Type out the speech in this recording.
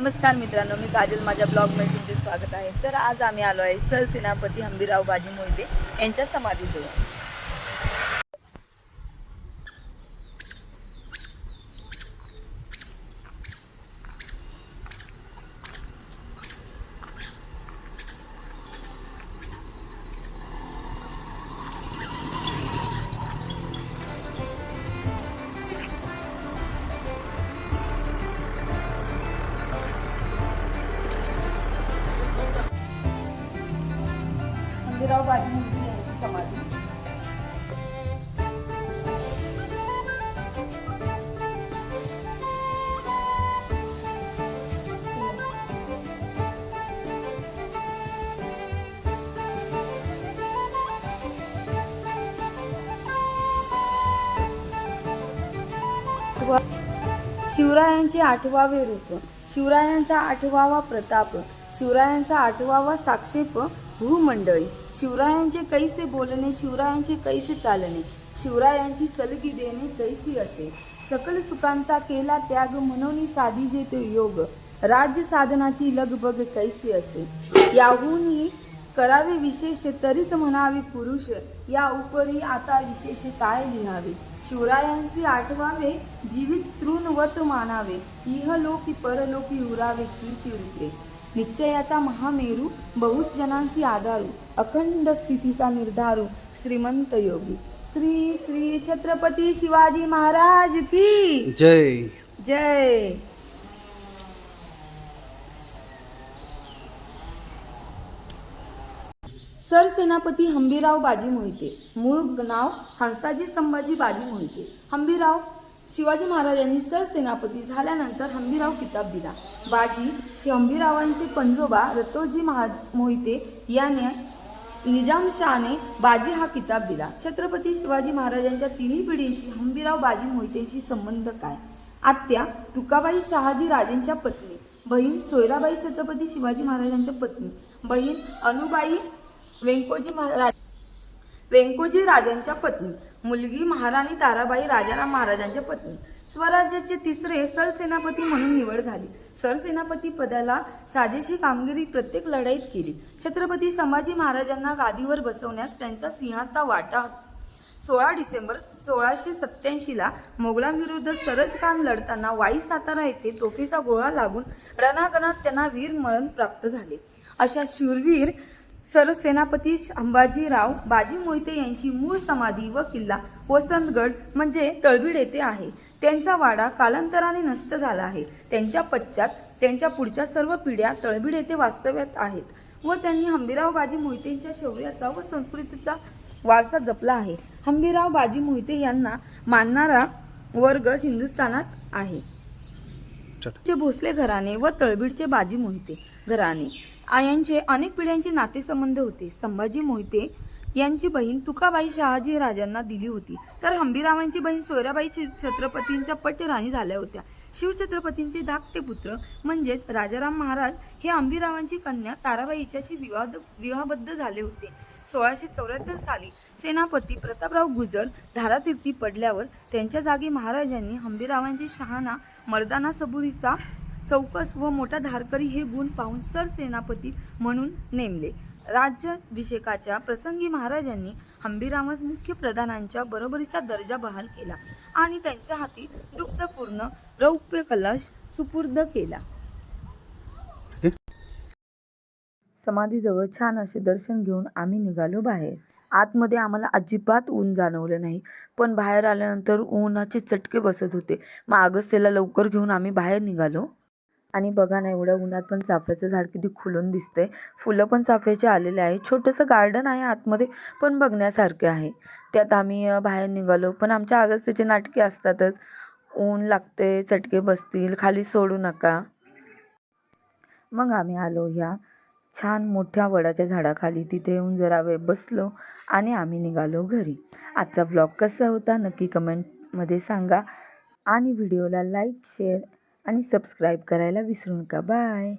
नमस्कार मित्रांनो मी काजल. माझ्या ब्लॉगमध्ये तुमचे स्वागत आहे. तर आज आम्ही आलो आहे सरसेनापती हंबीराव बाजी मोहिते यांच्या समाधीजवळ. शिवरायांचे आठवावे रूप. शिवरायांचा आठवावा प्रताप. शिवरायांचा आठवावा साक्षेप भूमंडळी. शिवरायांचे कैसे बोलणे शिवरायांचे कैसे चालणे? शिवरायांची सलगी देणे कैसी असे? सकल सुखांचा केला त्याग म्हणून साधी जे तो योग. राज्य साधनाची लगबग कैसी असे? याहूनही करावे विशेष तरीच म्हणावे पुरुष या उपरी आता विशेष काय लिहावे? शिवरायांचे आठवावे जीवित तृणवत मानावे इहलोकी परलोकी उरावे कीर्ती रूपे. निश्चयाचा महामेरू बहुत जनांची आधारू अखंड स्थितीचा निर्धारू श्रीमंत योगी. श्री श्री छत्रपती शिवाजी महाराज की जय. जय. सरसेनापती हंबीराव बाजी मोहिते. मूळ नाव हंसाजी संभाजी बाजी मोहिते. हंबीराव शिवाजी महाराजांनी सरसेनापती झाल्यानंतर हंबीराव किताब दिला. बाजी श्री हंबीरावांचे पंजोबा रतोजी महाज मोहिते याने निजामशहाने बाजी हा किताब दिला. छत्रपती शिवाजी महाराजांच्या तिन्ही पिढीशी हंबीराव बाजी मोहितेंशी संबंध काय? आत्या तुकाबाई शहाजी राजेंच्या पत्नी. बहीण सोयराबाई छत्रपती शिवाजी महाराजांच्या पत्नी. बहीण अनुबाई व्यंकोजी महाराज वेंकोजी राजांच्या पत्नी. मुलगी महाराणी ताराबाई राजाराम महाराजांच्या पत्नी. स्वराज्याचे तिसरे सरसेनापती म्हणून निवड झाली. सरसेनापती पदाला साजेशी कामगिरी प्रत्येक लढाईत केली. छत्रपती संभाजी महाराजांना गादीवर बसवण्यास त्यांचा सिंहाचा वाटा सोळा डिसेंबर सोळाशे सत्याऐंशीला मोगलांविरुद्ध सरजखान लढताना वाई सातारा येथे तोफेचा गोळा लागून रणागणात त्यांना वीर मरण प्राप्त झाले. अशा शूरवीर सरसेनापती अंबाजीराव बाजी मोहिते यांची मूळ समाधी व किल्ला वसंतगड म्हणजे तळबीड येथे आहे. त्यांचा वाडा कालांतराने नष्ट झाला आहे. त्यांच्या पश्चात त्यांच्या पुढच्या सर्व पिढ्या तळबीड येथे वास्तव्यात आहेत व त्यांनी हंबीराव बाजी मोहितेंच्या शौर्याचा व संस्कृतीचा वारसा जपला आहे. हंबीराव बाजी मोहिते यांना मानणारा वर्ग हिंदुस्थानात आहे. भोसले घराणे व तळबीडचे बाजी मोहिते घराणे. आयांचे अनेक पिढ्यांचे नातेसंबंध होते. संभाजी मोहिते यांची बहीण तुकाबाई शहाजी राजांना दिली होती. तर हंबीरावांची बहीण सोयराबाई छत्रपतींच्या पट्टराणी झाल्या होत्या. शिवछत्रपतींचे धाकटे पुत्र म्हणजेच राजाराम महाराज हे अंबीरावांची कन्या ताराबाई हिच्याशी विवाद विवाहबद्ध झाले होते. सोळाशे चौऱ्याहत्तर साली सेनापती प्रतापराव गुजर धारातीर्थी पडल्यावर त्यांच्या जागी महाराजांनी हंबीरावांची शहाणा मर्दाना सबुरीचा चौकस व मोठा धारकरी हे गुण पाहून सरसेनापती म्हणून नेमले. राज्याभिषेकाच्या प्रसंगी महाराजांनी हंबीरामास मुख्य प्रधानांच्या बरोबरीचा दर्जा बहाल केला आणि त्यांच्या हाती दुग्धपूर्ण रौप्य कलश सुपूर्द केला. समाधीजवळ छान असे दर्शन घेऊन आम्ही निघालो बाहेर. आतमध्ये आम्हाला अजिबात ऊन जाणवलं नाही पण बाहेर आल्यानंतर उन्हाचे चटके बसत होते. मग अगस्त्यला लवकर घेऊन आम्ही बाहेर निघालो. आणि बघा ना एवढ्या उन्हात पण चाफ्याचं झाड किती खुलून दिसतंय. फुलं पण चाफ्याचे आलेले आहे. छोटंसं गार्डन आहे आतमध्ये पण बघण्यासारखे आहे. त्यात आम्ही बाहेर निघालो. पण आमच्या अगस्त्यचे नाटके असतातच. ऊन लागते चटके बसतील खाली सोडू नका. मग आम्ही आलो ह्या छान मोठ्या वडाच्या झाडाखाली. तिथे येऊन जरा वेळ बसलो आणि आम्ही निघालो घरी. आजचा ब्लॉग कसा होता नक्की कमेंटमध्ये सांगा. आणि व्हिडिओला लाईक शेअर आणि सबस्क्राईब करायला विसरू नका. बाय.